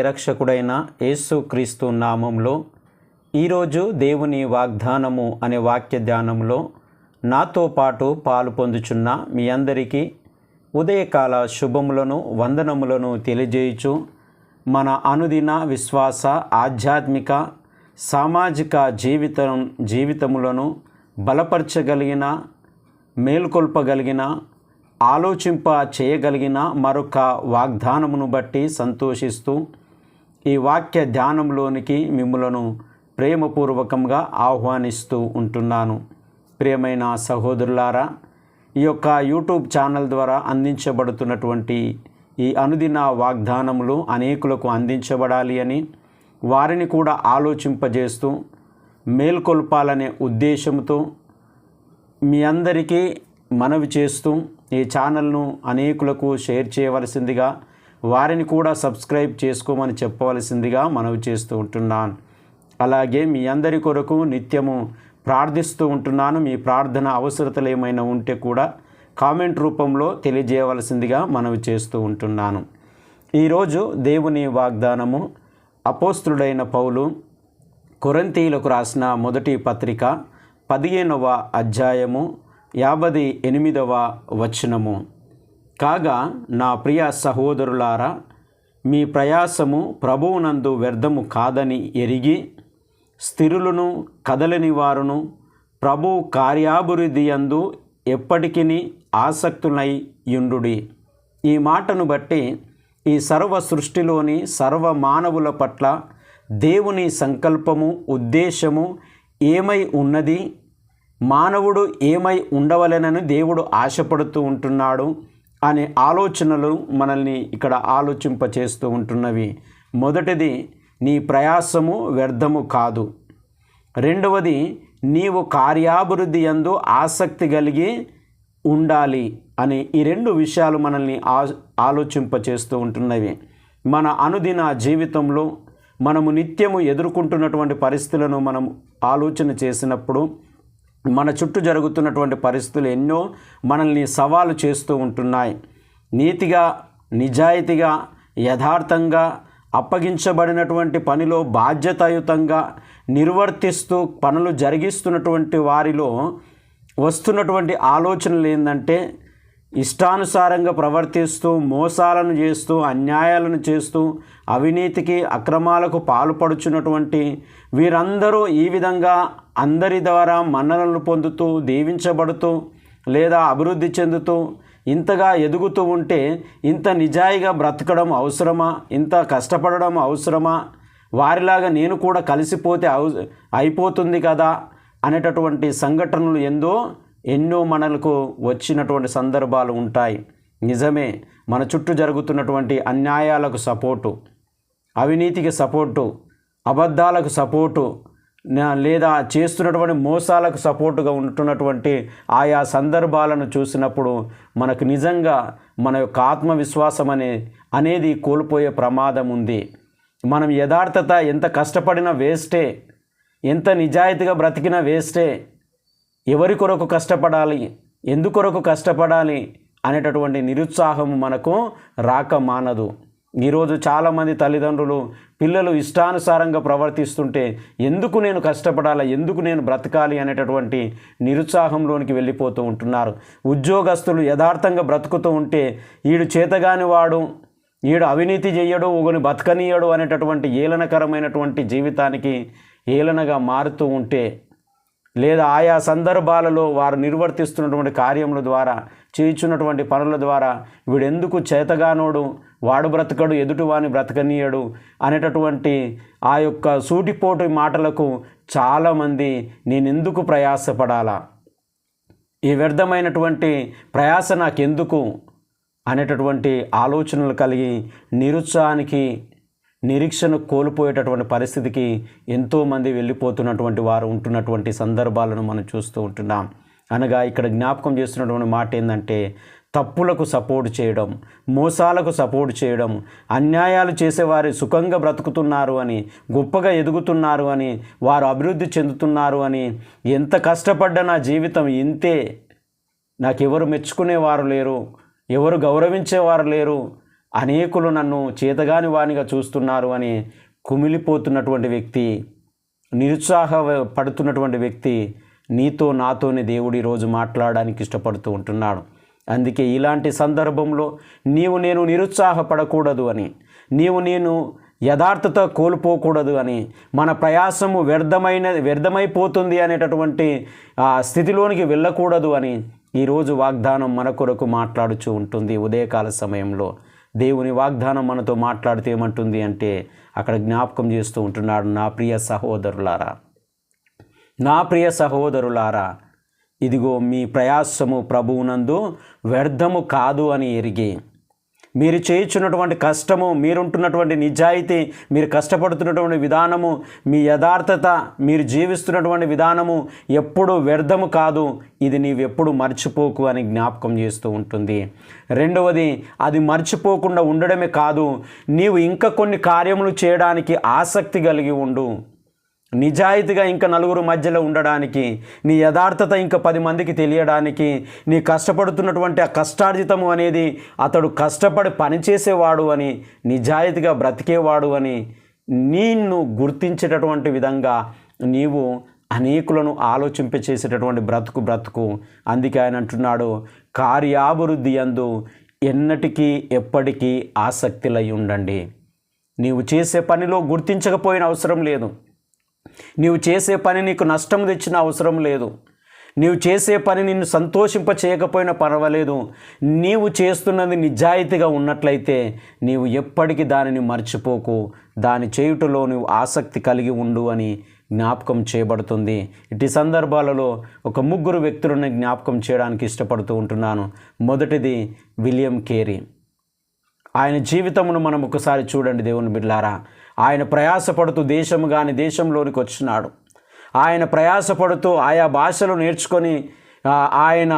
ప్రేరక్షకుడైన యేసుక్రీస్తు నామంలో ఈరోజు దేవుని వాగ్దానము అనే వాక్య ధ్యానంలో నాతో పాటు పాలు పొందుచున్న మీ అందరికీ ఉదయకాల శుభములను వందనములను తెలియజేయుచు మన అనుదిన విశ్వాస ఆధ్యాత్మిక సామాజిక జీవితం జీవితములను బలపరచగలిగిన మేల్కొల్పగలిగిన ఆలోచింప చేయగలిగిన మరొక వాగ్దానమును బట్టి సంతోషిస్తూ ఈ వాక్య ధ్యానంలోనికి మిమ్మలను ప్రేమపూర్వకంగా ఆహ్వానిస్తూ ఉంటున్నాను. ప్రియమైన సహోదరులారా ఈ యొక్క యూట్యూబ్ ఛానల్ ద్వారా అందించబడుతున్నటువంటి ఈ అనుదిన వాగ్దానములు అనేకులకు అందించబడాలి అని వారిని కూడా ఆలోచింపజేస్తూ మేల్కొల్పాలనే ఉద్దేశంతో మీ అందరికీ మనవి చేస్తూ ఈ ఛానల్ను అనేకులకు షేర్ చేయవలసిందిగా వారిని కూడా సబ్స్క్రైబ్ చేసుకోమని చెప్పవలసిందిగా మనవి చేస్తూ ఉంటున్నాను. అలాగే మీ అందరి కొరకు నిత్యము ప్రార్థిస్తూ ఉంటున్నాను. మీ ప్రార్థన అవసరతలు ఏమైనా ఉంటే కూడా కామెంట్ రూపంలో తెలియజేయవలసిందిగా మనవి చేస్తూ ఉంటున్నాను. ఈరోజు దేవుని వాగ్దానము అపోస్తుడైన పౌలు కొరంతీలకు రాసిన మొదటి పత్రిక పదిహేనవ అధ్యాయము యాభై ఎనిమిదవ వచనము. కాగా నా ప్రియ సహోదరులారా మీ ప్రయాసము ప్రభువునందు వ్యర్థము కాదని ఎరిగి స్థిరులను కదలని వారును ప్రభు కార్యాభివృద్ధి అందు ఎప్పటికీ ఆసక్తులై యుండుడి. ఈ మాటను బట్టి ఈ సర్వ సృష్టిలోని సర్వ మానవుల పట్ల దేవుని సంకల్పము ఉద్దేశము ఏమై ఉన్నది? మానవుడు ఏమై ఉండవలెనని దేవుడు ఆశపడుతూ ఉంటున్నాడు. అనే ఆలోచనలు మనల్ని ఇక్కడ ఆలోచింపచేస్తూ ఉంటున్నవి. మొదటిది నీ ప్రయాసము వ్యర్థము కాదు. రెండవది నీవు కార్యాభివృద్ధి ఎందు ఆసక్తి కలిగి ఉండాలి అని ఈ రెండు విషయాలు మనల్ని ఆ ఆలోచింపచేస్తూ ఉంటున్నవి. మన అనుదిన జీవితంలో మనము నిత్యము ఎదుర్కొంటున్నటువంటి పరిస్థితులను మనం ఆలోచన చేసినప్పుడు మన చుట్టూ జరుగుతున్నటువంటి పరిస్థితులు ఎన్నో మనల్ని సవాలు చేస్తూ ఉంటున్నాయి. నీతిగా నిజాయితీగా యథార్థంగా అప్పగించబడినటువంటి పనిలో బాధ్యతాయుతంగా నిర్వర్తిస్తూ పనులు జరిగిస్తున్నటువంటి వారిలో వస్తున్నటువంటి ఆలోచనలు ఏంటంటే ఇష్టానుసారంగా ప్రవర్తిస్తూ మోసాలను చేస్తూ అన్యాయాలను చేస్తూ అవినీతికి అక్రమాలకు పాల్పడుచున్నటువంటి వీరందరూ ఈ విధంగా అందరి ద్వారా మన్ననలు పొందుతూ దీవించబడుతూ లేదా అభివృద్ధి చెందుతూ ఇంతగా ఎదుగుతూ ఉంటే ఇంత నిజాయిగా బ్రతకడం అవసరమా? ఇంత కష్టపడడం అవసరమా? వారిలాగా నేను కూడా కలిసిపోతే అవు అయిపోతుంది కదా? అనేటటువంటి సంఘటనలు ఎందో ఎన్నో మనలకు వచ్చినటువంటి సందర్భాలు ఉంటాయి. నిజమే మన చుట్టూ జరుగుతున్నటువంటి అన్యాయాలకు సపోర్టు అవినీతికి సపోర్టు అబద్ధాలకు సపోర్టు లేదా చేస్తున్నటువంటి మోసాలకు సపోర్టుగా ఉంటున్నటువంటి ఆయా సందర్భాలను చూసినప్పుడు మనకు నిజంగా మన యొక్క ఆత్మవిశ్వాసం అనే అనేది కోల్పోయే ప్రమాదం ఉంది. మనం యథార్థత ఎంత కష్టపడినా వేస్టే ఎంత నిజాయితీగా బ్రతికినా వేస్టే ఎవరి కొరకు కష్టపడాలి? ఎందుకొరకు కష్టపడాలి? అనేటటువంటి నిరుత్సాహం మనకు రాక మానదు. ఈరోజు చాలామంది తల్లిదండ్రులు పిల్లలు ఇష్టానుసారంగా ప్రవర్తిస్తుంటే ఎందుకు నేను కష్టపడాలా? ఎందుకు నేను బ్రతకాలి? అనేటటువంటి నిరుత్సాహంలోనికి వెళ్ళిపోతూ ఉంటున్నారు. ఉద్యోగస్తులు యథార్థంగా బ్రతుకుతూ ఉంటే ఈడు చేతగాని వాడు ఈడు అవినీతి చేయడు ఒకని బతకనీయడు అనేటటువంటి ఏలనకరమైనటువంటి జీవితానికి ఏలనగా మారుతూ ఉంటే లేదా ఆయా సందర్భాలలో వారు నిర్వర్తిస్తున్నటువంటి కార్యముల ద్వారా చేయించున్నటువంటి పనుల ద్వారా వీడెందుకు చేతగానోడు? వాడు బ్రతకడు ఎదుటివాని బ్రతకనీయడు అనేటటువంటి ఆ యొక్క సూటిపోటు మాటలకు చాలామంది నేనెందుకు ప్రయాసపడాలా? ఈ వ్యర్థమైనటువంటి ప్రయాస నాకెందుకు? అనేటటువంటి ఆలోచనలు కలిగి నిరుత్సాహానికి నిరీక్షను కోల్పోయేటటువంటి పరిస్థితికి ఎంతోమంది వెళ్ళిపోతున్నటువంటి వారు ఉంటున్నటువంటి సందర్భాలను మనం చూస్తూ ఉంటున్నాం. అనగా ఇక్కడ జ్ఞాపకం చేస్తున్నటువంటి మాట ఏంటంటే తప్పులకు సపోర్ట్ చేయడం మోసాలకు సపోర్ట్ చేయడం అన్యాయాలు చేసేవారు సుఖంగా బ్రతుకుతున్నారు అని గొప్పగా ఎదుగుతున్నారు అని వారు అభివృద్ధి చెందుతున్నారు అని ఎంత కష్టపడ్డా నా జీవితం ఇంతే నాకెవరు మెచ్చుకునేవారు లేరు ఎవరు గౌరవించేవారు లేరు అనేకులు నన్ను చేతగాని వానిగా చూస్తున్నారు అని కుమిలిపోతున్నటువంటి వ్యక్తి నిరుత్సాహ పడుతున్నటువంటి వ్యక్తి నీతో నాతోనే దేవుడు ఈరోజు మాట్లాడడానికి ఇష్టపడుతూ ఉంటున్నాడు. అందుకే ఇలాంటి సందర్భంలో నీవు నేను నిరుత్సాహపడకూడదు అని నీవు నేను యథార్థత కోల్పోకూడదు అని మన ప్రయాసము వ్యర్థమైన వ్యర్థమైపోతుంది అనేటటువంటి ఆ స్థితిలోనికి వెళ్ళకూడదు అని ఈరోజు వాగ్దానం మన కొరకు మాట్లాడుచూ ఉంటుంది. ఉదయకాల సమయంలో దేవుని వాగ్దానం మనతో మాట్లాడితే ఏమంటుంది అంటే అక్కడ జ్ఞాపకం చేస్తూ ఉంటున్నాడు నా ప్రియ సహోదరులారా. నా ప్రియ సహోదరులారా ఇదిగో మీ ప్రయాసము ప్రభువునందు వ్యర్థము కాదు అని ఎరిగి మీరు చేయించున్నటువంటి కష్టము మీరుంటున్నటువంటి నిజాయితీ మీరు కష్టపడుతున్నటువంటి విధానము మీ యథార్థత మీరు జీవిస్తున్నటువంటి విధానము ఎప్పుడు వ్యర్థము కాదు. ఇది నీవెప్పుడు మర్చిపోకు అని జ్ఞాపకం చేస్తూ ఉంటుంది. రెండవది అది మర్చిపోకుండా ఉండడమే కాదు. నీవు ఇంకా కొన్ని కార్యములు చేయడానికి ఆసక్తి కలిగి ఉండు. నిజాయితీగా ఇంకా నలుగురు మధ్యలో ఉండడానికి నీ యథార్థత ఇంకా పది మందికి తెలియడానికి నీ కష్టపడుతున్నటువంటి ఆ కష్టార్జితము అనేది అతడు కష్టపడి పనిచేసేవాడు అని నిజాయితీగా బ్రతికేవాడు అని నిన్ను గుర్తించేటటువంటి విధంగా నీవు అనేకులను ఆలోచింప చేసేటటువంటి బ్రతుకు బ్రతుకు. అందుకే ఆయన అంటున్నాడు కార్యాభివృద్ధి అందు ఎన్నటికీ ఎప్పటికీ ఆసక్తిలై ఉండండి. నీవు చేసే పనిలో గుర్తించకపోయిన అవసరం లేదు. నీవు చేసే పని నీకు నష్టం తెచ్చిన అవసరం లేదు. నీవు చేసే పని నిన్ను సంతోషింప చేయకపోయినా పర్వాలేదు. నీవు చేస్తున్నది నిజాయితీగా ఉన్నట్లయితే నీవు ఎప్పటికీ దానిని మర్చిపోకు. దాని చేయుటలో నువ్వు ఆసక్తి కలిగి ఉండు అని జ్ఞాపకం చేయబడుతుంది. ఇటు సందర్భాలలో ఒక ముగ్గురు వ్యక్తులను జ్ఞాపకం చేయడానికి ఇష్టపడుతూ ఉంటున్నాను. మొదటిది విలియం కేరీ. ఆయన జీవితమును మనం ఒకసారి చూడండి దేవుని బిడ్లారా ఆయన ప్రయాసపడుతూ దేశము కాని దేశంలోనికి వచ్చినాడు. ఆయన ప్రయాసపడుతూ ఆయా భాషలు నేర్చుకొని ఆయన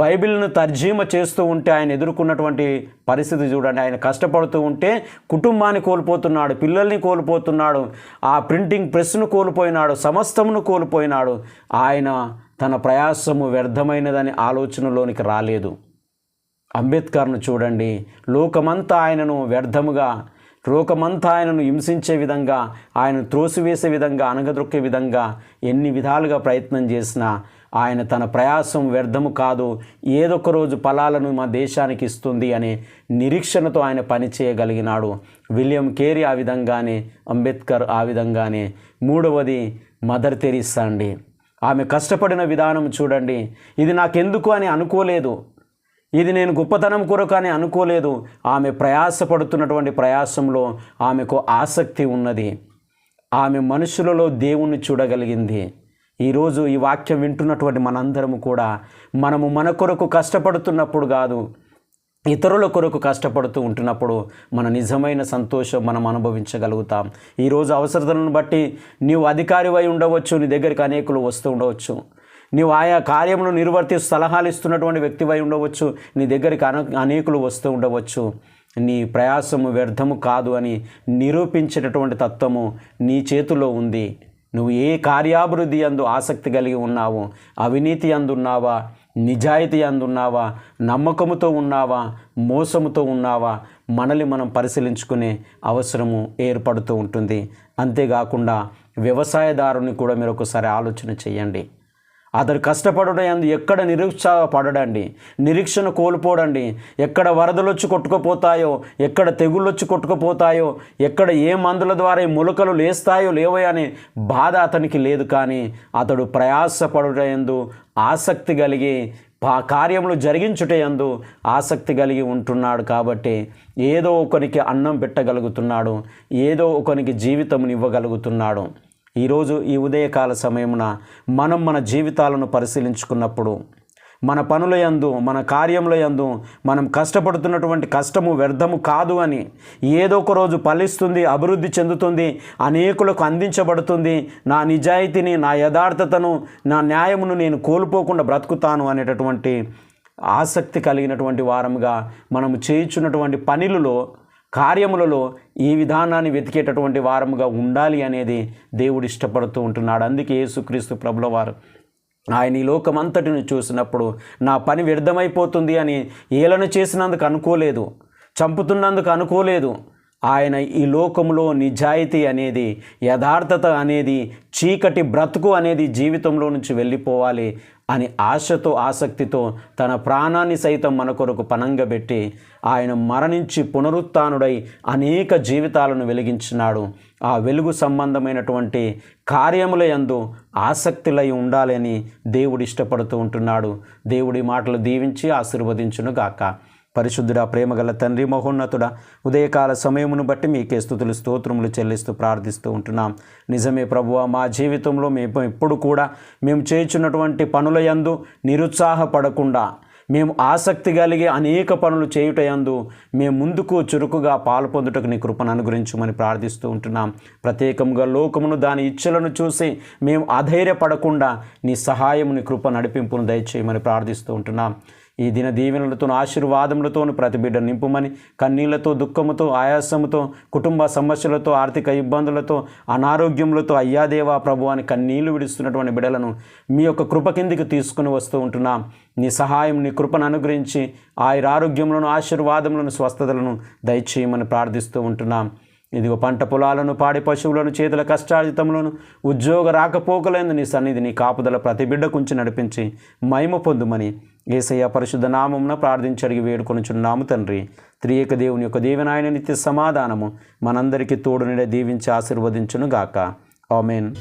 బైబిల్ను తర్జీమ చేస్తూ ఉంటే ఆయన ఎదుర్కొన్నటువంటి పరిస్థితి చూడండి. ఆయన కష్టపడుతూ ఉంటే కుటుంబాన్ని కోల్పోతున్నాడు పిల్లల్ని కోల్పోతున్నాడు ఆ ప్రింటింగ్ ప్రెస్ను కోల్పోయినాడు సమస్తమును కోల్పోయినాడు. ఆయన తన ప్రయాసము వ్యర్థమైనదని ఆలోచనలోనికి రాలేదు. అంబేద్కర్ను చూడండి. లోకమంతా ఆయనను వ్యర్థముగా లోకమంతా ఆయనను హింసించే విధంగా ఆయన త్రోసివేసే విధంగా అనగదొక్కే విధంగా ఎన్ని విధాలుగా ప్రయత్నం చేసినా ఆయన తన ప్రయాసం వ్యర్థము కాదు. ఏదొక రోజు ఫలాలను మా దేశానికి ఇస్తుంది అనే నిరీక్షణతో ఆయన పని చేయగలిగినాడు. విలియం కేరీ ఆ విధంగానే అంబేద్కర్ ఆ విధంగానే. మూడవది మదర్ తెరీసా అండి. ఆమె కష్టపడిన విధానం చూడండి. ఇది నాకెందుకు అని అనుకోలేదు. ఇది నేను గొప్పతనం కొరకు అని అనుకోలేదు. ఆమె ప్రయాసపడుతున్నటువంటి ప్రయాసంలో ఆమెకు ఆసక్తి ఉన్నది. ఆమె మనుషులలో దేవుణ్ణి చూడగలిగింది. ఈరోజు ఈ వాక్యం వింటున్నటువంటి మనందరము కూడా మనము మన కొరకు కష్టపడుతున్నప్పుడు కాదు ఇతరుల కొరకు కష్టపడుతూ ఉంటున్నప్పుడు మన నిజమైన సంతోషం మనం అనుభవించగలుగుతాం. ఈరోజు అవసరతలను బట్టి నీవు అధికారివై ఉండవచ్చు నీ దగ్గరికి అనేకులు వస్తూ ఉండవచ్చు. నీవు ఆయా కార్యమును నిర్వర్తి సలహాలు ఇస్తున్నటువంటి వ్యక్తివై ఉండవచ్చు. నీ దగ్గరికి అన అనేకులు వస్తూ ఉండవచ్చు. నీ ప్రయాసము వ్యర్థము కాదు అని నిరూపించేటటువంటి తత్వము నీ చేతిలో ఉంది. నువ్వు ఏ కార్యాభివృద్ధి అందు ఆసక్తి కలిగి ఉన్నావు? అవినీతి అందున్నావా నిజాయితీ అందున్నావా నమ్మకముతో ఉన్నావా? మోసముతో ఉన్నావా? మనల్ని మనం పరిశీలించుకునే అవసరము ఏర్పడుతూ ఉంటుంది. అంతేకాకుండా వ్యవసాయదారుని కూడా మీరు ఒకసారి ఆలోచన చేయండి. అతడు కష్టపడడం ఎక్కడ నిరుత్సాహపడడండి? నిరీక్షణ కోల్పోడండి. ఎక్కడ వరదలు వచ్చి కొట్టుకుపోతాయో ఎక్కడ తెగుళ్ళు వచ్చి కొట్టుకుపోతాయో ఎక్కడ ఏ మందుల ద్వారా మొలకలు లేస్తాయో లేవో అనే బాధ అతనికి లేదు. కానీ అతడు ప్రయాసపడుటయందు ఆసక్తి కలిగి ఆ కార్యములు జరిగించుటయందు ఆసక్తి కలిగి ఉంటున్నాడు కాబట్టి ఏదో ఒకనికి అన్నం పెట్టగలుగుతున్నాడు ఏదో ఒకనికి జీవితం ఇవ్వగలుగుతున్నాడు ఈరోజు ఈ ఉదయకాల సమయమున మనం మన జీవితాలను పరిశీలించుకున్నప్పుడు మన పనుల యందు మన కార్యముల యందు మనం కష్టపడుతున్నటువంటి కష్టము వ్యర్థము కాదు అని ఏదో ఒక రోజు ఫలిస్తుంది అభివృద్ధి చెందుతుంది అనేకులకు అందించబడుతుంది. నా నిజాయితీని నా యథార్థతను నా న్యాయమును నేను కోల్పోకుండా బ్రతుకుతాను అనేటటువంటి ఆసక్తి కలిగినటువంటి వారముగా మనము చేయించున్నటువంటి పనులలో కార్యములలో ఈ విధానాన్ని వెతికేటటువంటి వారముగా ఉండాలి అనేది దేవుడు ఇష్టపడుతూ ఉంటున్నాడు. అందుకే యేసుక్రీస్తు ప్రభుల వారు ఆయన ఈ లోకమంతటిని చూసినప్పుడు నా పని వ్యర్థమైపోతుంది అని ఏలను చేసినందుకు అనుకోలేదు చంపుతున్నందుకు అనుకోలేదు. ఆయన ఈ లోకంలో నిజాయితీ అనేది యథార్థత అనేది చీకటి బ్రతుకు అనేది జీవితంలో నుంచి వెళ్ళిపోవాలి. అని ఆశతో ఆసక్తితో తన ప్రాణాన్ని సైతం మన కొరకు పనంగబెట్టి ఆయన మరణించి పునరుత్నుడై అనేక జీవితాలను వెలిగించినాడు. ఆ వెలుగు సంబంధమైనటువంటి కార్యముల యందు ఆసక్తులై ఉండాలని దేవుడు ఇష్టపడుతూ ఉంటున్నాడు. దేవుడి మాటలు దీవించి ఆశీర్వదించును గాక పరిశుద్ధుడా ప్రేమగల తండ్రి మహోన్నతుడా ఉదయకాల సమయమును బట్టి మీకే స్థుతులు స్తోత్రములు చెల్లిస్తూ ప్రార్థిస్తూ ఉంటున్నాం. నిజమే ప్రభువ మా జీవితంలో మేము ఎప్పుడు కూడా మేము చేయుచున్నటువంటి పనుల యందు నిరుత్సాహపడకుండా మేము ఆసక్తి కలిగి అనేక పనులు చేయుటయందు మేము ముందుకు చురుకుగా పాల్పొందుటకు నీ కృపను అనుగ్రహించమని ప్రార్థిస్తూ ఉంటున్నాం. ప్రత్యేకంగా లోకమును దాని ఇచ్చలను చూసి మేము అధైర్యపడకుండా నీ సహాయము నీ కృప నడిపింపును దయచేయమని ప్రార్థిస్తూ ఉంటున్నాం. ఈ దిన దీవెనలతో ఆశీర్వాదములతో ప్రతి బిడ్డ నింపుమని కన్నీళ్ళతో దుఃఖముతో ఆయాసముతో కుటుంబ సమస్యలతో ఆర్థిక ఇబ్బందులతో అనారోగ్యములతో అయ్యాదేవా ప్రభు అని కన్నీళ్ళు విడుస్తున్నటువంటి బిడ్డలను మీ యొక్క కృప కిందికి తీసుకుని వస్తూ ఉంటున్నాం. నీ సహాయం నీ కృపను అనుగ్రహించి ఆయుర ఆరోగ్యములను ఆశీర్వాదములను స్వస్థతలను దయచేయమని ప్రార్థిస్తూ ఉంటున్నాం. ఇదిగో పంట పొలాలను పాడి పశువులను చేతుల కష్టార్జితములను ఉద్యోగ రాకపోకలైన నీ సన్నిధి నీ కాపుదల ప్రతి బిడ్డ కుంచి నడిపించి మహిమ పొందుమని ఏసయ్య పరిశుద్ధ నామమున ప్రార్థించి అడిగి వేడుకొనుచున్నాము తండ్రి. త్రియక దేవుని యొక్క దీవెనాయన నిత్య సమాధానము మనందరికీ తోడునిడ దీవించి ఆశీర్వదించును గాక ఆమెన్.